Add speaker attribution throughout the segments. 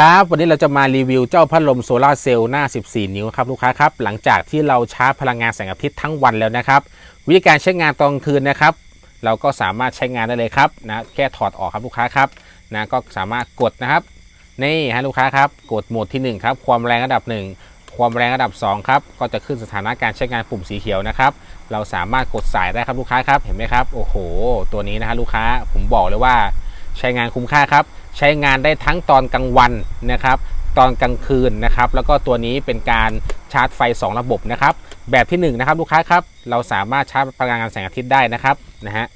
Speaker 1: ครับวันนี้เราจะมารีวิวเจ้าพัดลมโซลาร์เซลล์หน้า 14 นิ้วครับลูกค้าครับ หลังจากที่เราชาร์จพลังงานแสงอาทิตย์ทั้งวันแล้วนะครับ วิธีการใช้งานตอนกลางคืนนะครับ เราก็สามารถใช้งานได้เลยครับนะแค่ถอดออกครับลูกค้าครับนะก็สามารถกดนะครับนี่ฮะลูกค้าครับกดโหมดที่1ครับความแรงระดับ 1 ความแรงระดับ2ครับก็จะขึ้นสถานะการใช้งานปุ่มสีเขียวนะครับเราสามารถกดสายได้ครับลูกค้าครับเห็นไหมครับโอ้โห ตัวนี้นะฮะลูกค้าผมบอกเลยว่า ใช้งานคุ้มค่าครับ ใช้งานได้ทั้งตอนกลางวันนะครับ ตอนกลางคืนนะครับ แล้วก็ตัวนี้เป็นการชาร์จไฟ 2 ระบบนะครับ แบบที่1นนะครับลูกค้าครับ เราสามารถชาร์จพลังงานแสงอาทิตย์ได้นะครับนะฮะ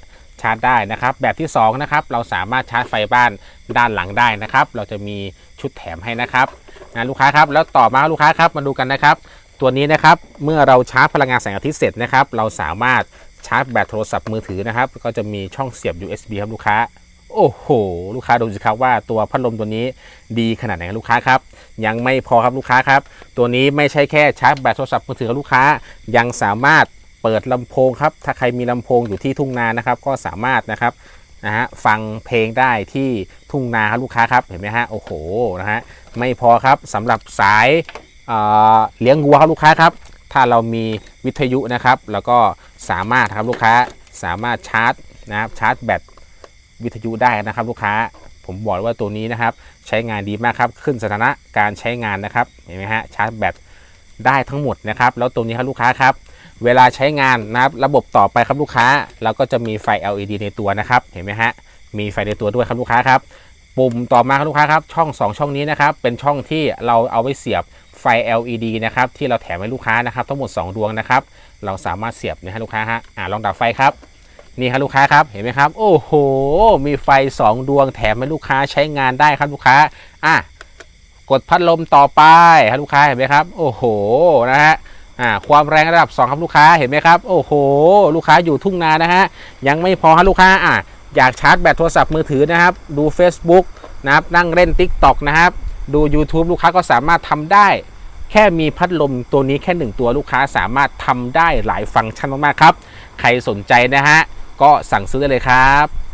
Speaker 1: ชาร์จได้นะครับ แบบที่2นะครับเราสามารถชาร์จไฟบ้านด้านหลังได้นะครับ เราจะมีชุดแถมให้นะครับนะลูกค้าครับแล้วต่อมาลูกค้าครับมาดูกันนะครับ ตัวนี้นะครับเมื่อเราชาร์จพลังงานแสงอาทิตย์เสร็จนะครับ เราสามารถชาร์จแบตโทรศัพท์มือถือนะครับ ก็จะมีช่องเสียบ USB ครับลูกค้า โอ้โห ลูกค้าดูสิครับว่าตัวพัดลมตัวนี้ดีขนาดไหนลูกค้าครับ ยังไม่พอครับลูกค้าครับ ตัวนี้ไม่ใช่แค่ชาร์จแบตโทรศัพท์มือถือครับลูกค้ายังสามารถเปิดลำโพงครับ ถ้าใครมีลำโพงอยู่ที่ทุ่งนานะครับ ก็สามารถนะครับนะฮะฟังเพลงได้ที่ทุ่งนาครับลูกค้าครับเห็นไหมฮะโอ้โหนะฮะไม่พอครับสำหรับสายเเลี้ยงวัวครับลูกค้าครับ ถ้าเรามีวิทยุนะครับ แล้วก็สามารถครับลูกค้าสามารถชาร์จนะครับชาร์จแบต วิทยุได้นะครับลูกค้า ผมบอกว่าตัวนี้นะครับ ใช้งานดีมากครับ ขึ้นสถานะการใช้งานนะครับเห็นไหมฮะชาร์จแบตได้ทั้งหมดนะครับ แล้วตัวนี้ครับลูกค้าครับ เวลาใช้งานนะครับระบบต่อไปครับลูกค้า เราก็จะมีไฟ LED ในตัวนะครับ เห็นไหมฮะมีไฟในตัวด้วยครับลูกค้าครับปุ่มต่อมาครับลูกค้าครับช่อง 2 ช่องนี้นะครับเป็นช่องที่เราเอาไว้เสียบไฟ LED นะครับที่เราแถมให้ลูกค้านะครับ ทั้งหมด 2 ดวงนะครับ เราสามารถเสียบนะฮะลูกค้าฮะอ่าลองดับไฟครับ นี่ครับลูกค้าครับเห็นไหมครับ โอ้โห มีไฟ 2 ดวงแถมให้ลูกค้าใช้งานได้ครับลูกค้าอะกดพัดลมต่อไปครับลูกค้าเห็นไหมครับ โอ้โหนะฮะอ่าความแรงระดับ 2 ครับลูกค้าเห็นไหมครับ โอ้โห ลูกค้าอยู่ทุ่งนานะฮะยังไม่พอครับลูกค้าอะอยากชาร์จแบตโทรศัพท์มือถือนะครับ ดู Facebook นะครับนั่งเล่น TikTok นะครับ ดู YouTube ลูกค้าก็สามารถทำได้ แค่มีพัดลมตัวนี้แค่หนึ่งตัวลูกค้าสามารถทำได้หลายฟังก์ชันมากๆครับ ใครสนใจนะฮะ ก็สั่งซื้อได้เลยครับ